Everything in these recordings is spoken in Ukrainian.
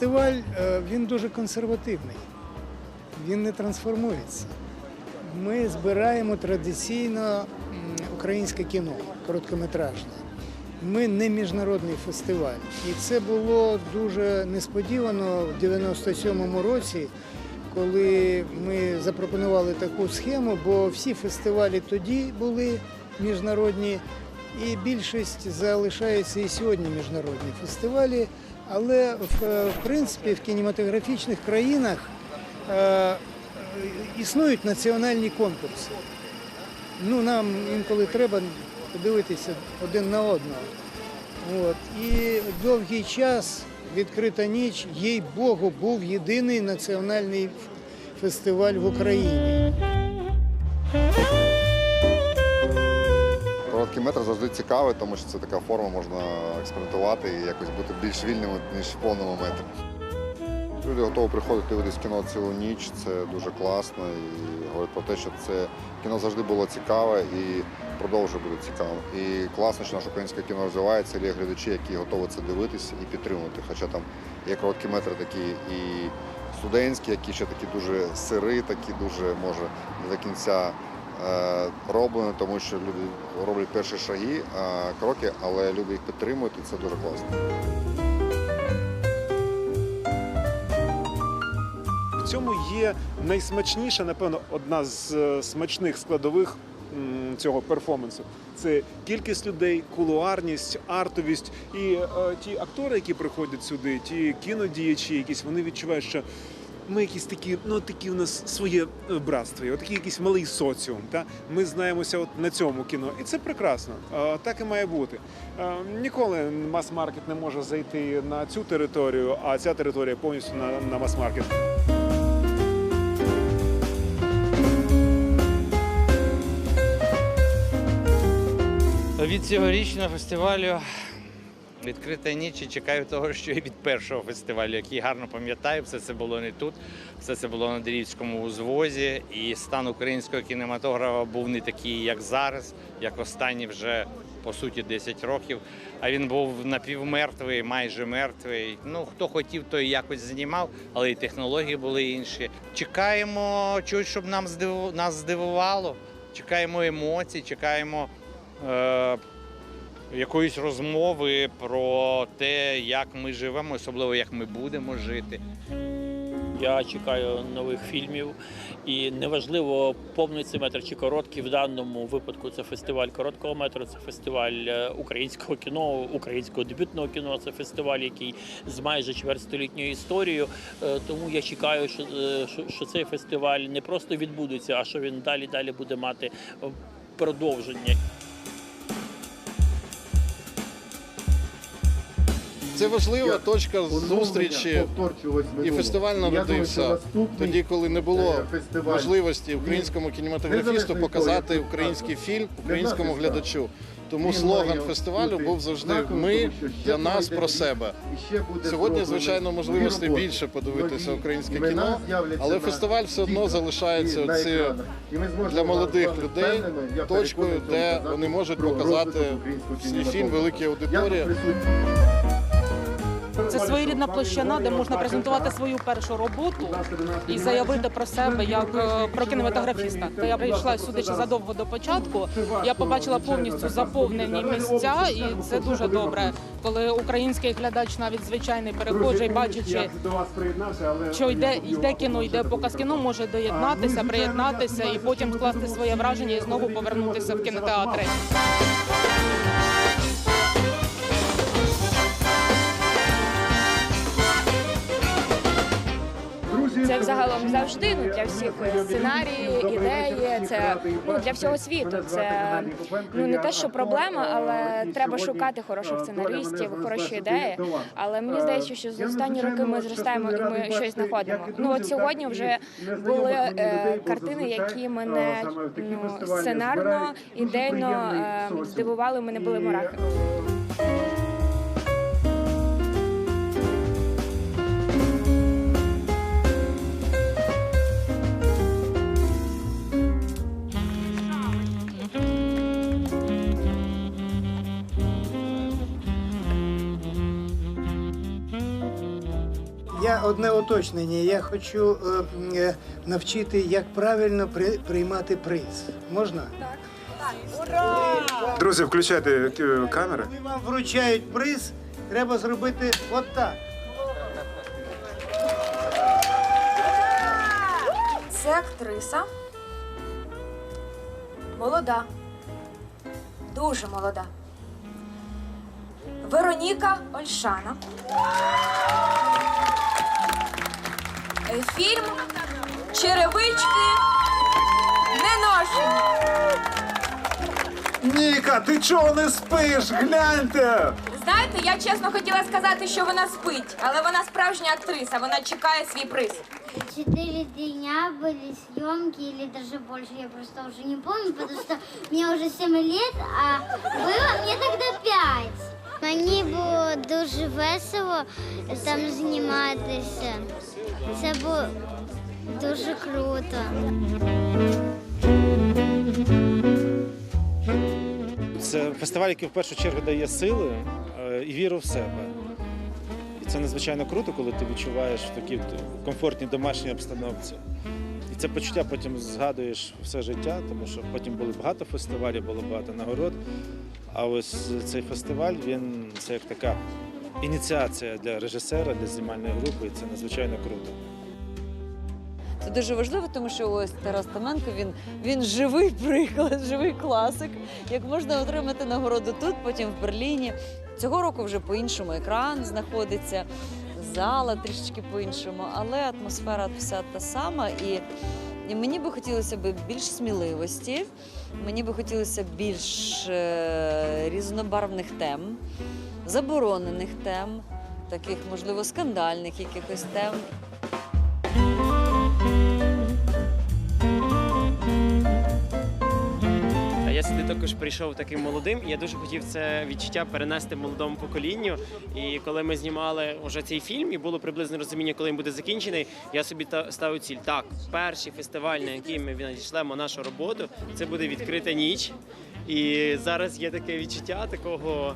Фестиваль е, він дуже консервативний, він не трансформується. Ми збираємо традиційно українське кіно, короткометражне. Ми не міжнародний фестиваль. І це було дуже несподівано в 97-му році, коли ми запропонували таку схему, бо всі фестивалі тоді були міжнародні, і більшість залишається і сьогодні міжнародні фестивалі. Але в, е, принципі в кінематографічних країнах е, існують національні конкурси. Ну, нам інколи треба подивитися один на одного. От. І довгий час відкрита ніч, їй Богу, був єдиний національний фестиваль в Україні. Короткий метр завжди цікавий, тому що це така форма, можна експериментувати і якось бути більш вільними, ніж в повному метрі. Люди готові приходити дивитись кіно цілу ніч, це дуже класно і говорить про те, що це кіно завжди було цікаве і продовжує бути цікавим. І класно, що наше українське кіно розвивається, є глядачі, які готові це дивитися і підтримувати. Хоча там є короткі метри такі і студентські, які ще такі дуже сири, такі дуже може не до кінця е, роблені, тому що люди роблять перші шаги, е, кроки, але люди їх підтримують, і це дуже класно. В цьому є найсмачніша, напевно, одна з е, смачних складових цього перформансу. Це кількість людей, кулуарність, артовість. І е, ті актори, які приходять сюди, ті кінодіячі, якісь вони відчувають, що. Ми якісь такі, ну такі у нас своє е, братство, є, отакий якийсь малий соціум. Та ми знаємося от на цьому кіно, і це прекрасно. Так і має бути. Ніколи мас-маркет не може зайти на цю територію, а ця територія повністю на, на мас-маркет. Від цьогорічного фестивалю відкрита ніч і чекаю того, що і від першого фестивалю, який гарно пам'ятаю, все це було не тут, все це було на Дерівському узвозі, і стан українського кінематографа був не такий, як зараз, як останні вже по суті 10 років. А він був напівмертвий, майже мертвий. Ну хто хотів, той якось знімав, але і технології були інші. Чекаємо чогось, щоб нам здиву... нас здивувало. Чекаємо емоцій, чекаємо е, якоїсь розмови про те, як ми живемо, особливо як ми будемо жити. Я чекаю нових фільмів, і неважливо повний це метр чи короткий. В даному випадку це фестиваль короткого метру, це фестиваль е, українського кіно, українського дебютного кіно. Це фестиваль, який з майже чвертьстолітньою історією. Е, Тому я чекаю, що, е, що, що цей фестиваль не просто відбудеться, а що він далі далі буде мати продовження. Це важлива точка зустрічі, і фестиваль народився тоді, коли не було можливості українському кінематографісту показати український фільм українському глядачу. Тому слоган фестивалю був завжди Ми для нас про себе. Сьогодні, звичайно, можливостей більше подивитися українське кіно, але фестиваль все одно залишається оці для молодих людей точкою, де вони можуть показати свій фільм великій аудиторії. Своєрідна площина, де можна презентувати свою першу роботу і заявити про себе як е, про кінематографіста. То я прийшла сюди ще задовго до початку. Я побачила повністю заповнені місця, і це дуже добре. Коли український глядач, навіть звичайний перехожий, бачачи, що йде йде кіно, йде показ кіно, може доєднатися, приєднатися і потім скласти своє враження і знову повернутися в кінотеатри. Це взагалом завжди ну для всіх сценарії, ідеї. Це ну для всього світу. Це ну не те, що проблема, але треба шукати хороших сценаристів, хороші ідеї. Але мені здається, що за останні роки ми зростаємо і ми щось знаходимо. Ну от сьогодні вже були е, картини, які мене ну сценарно ідейно е, здивували. Мене були мурахи. Одне уточнення. Я хочу е, е, навчити, як правильно при, приймати приз. Можна? Так. Друзі, включайте е, камери. Коли вам вручають приз, треба зробити отак. Це актриса. Молода. Дуже молода. Вероніка Ольшана Е, Фільм Черевички неношені. Ніка, ти чого не спиш? Гляньте! Знаєте, я чесно хотіла сказати, що вона спить, але вона справжня актриса, вона чекає свій приз. Четыре дня были съемки или даже больше, я просто уже не помню, потому что мне уже 7 лет, а было мне тогда 5. Мені було дуже весело там зніматися. Це було дуже круто. Це фестиваль, який в першу чергу дає сили е, і віру в себе. І це надзвичайно круто, коли ти відчуваєш в такій комфортній домашній обстановці. Це почуття потім згадуєш все життя, тому що потім було багато фестивалів, було багато нагород. А ось цей фестиваль він це як така ініціація для режисера, для знімальної групи, і це надзвичайно круто. Це дуже важливо, тому що ось Тарас Томенко він, він живий приклад, живий класик. Як можна отримати нагороду тут, потім в Берліні. Цього року вже по-іншому екран знаходиться, зала трішечки по-іншому, але атмосфера вся та сама. І, і мені би хотілося б більш сміливості, мені би хотілося більш е, різнобарвних тем, заборонених тем, таких, можливо, скандальних якихось тем. Я сюди також прийшов таким молодим, і я дуже хотів це відчуття перенести молодому поколінню. І коли ми знімали вже цей фільм, і було приблизно розуміння, коли він буде закінчений, я собі та- ставив ціль. Так, перший фестиваль, на який ми надішлемо нашу роботу, це буде відкрита ніч. І зараз є таке відчуття такого.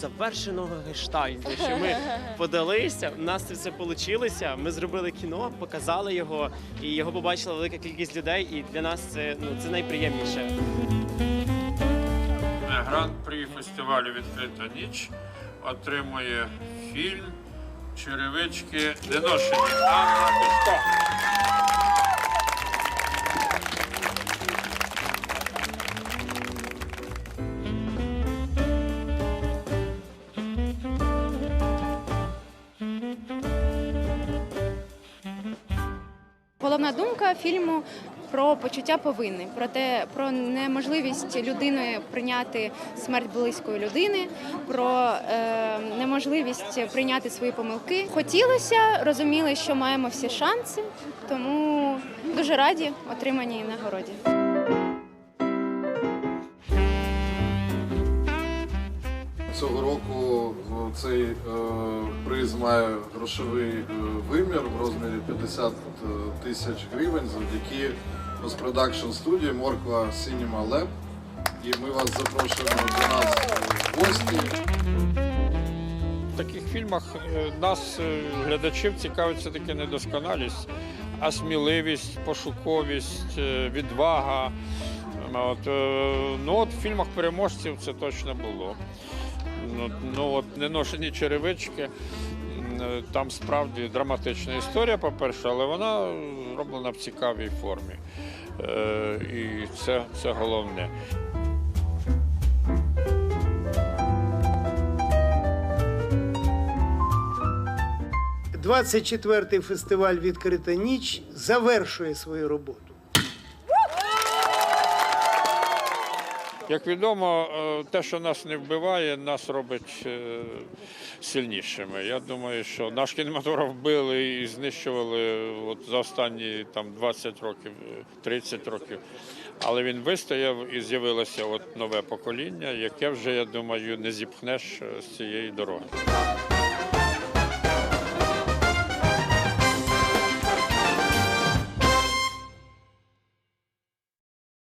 Завершеного гештальту, що ми подалися, у нас це все вийшло. Ми зробили кіно, показали його, і його побачила велика кількість людей. І для нас це ну це найприємніше. Гран-прі фестивалю Відкрита ніч отримує фільм Черевички неношені. Анна Пішко. Головна думка фільму про почуття повинни, про те, про неможливість людини прийняти смерть близької людини, про е, неможливість прийняти свої помилки. Хотілося, розуміли, що маємо всі шанси, тому дуже раді отриманій нагороді. Цього року цей е, приз має грошовий е, вимір в розмірі 50 тисяч гривень завдяки постпродакшн студії Морква Cinema Lab. І ми вас запрошуємо до нас в гості. В таких фільмах е, нас, е, глядачів, цікавить все-таки недосконалість, а сміливість, пошуковість, е, відвага. От, е, ну от в фільмах переможців це точно було. Ну, ну от неношені черевички. е, Там справді драматична історія, по-перше, але вона зроблена в цікавій формі. Е, і це, це головне. 24-й фестиваль Відкрита ніч завершує свою роботу. Як відомо, е, те, що нас не вбиває, нас робить е, сильнішими. Я думаю, що наш кінематограф вбили і знищували от за останні там 20 років, е, 30 років. Але він вистояв і з'явилося от нове покоління, яке вже, я думаю, не зіпхнеш е, з цієї дороги.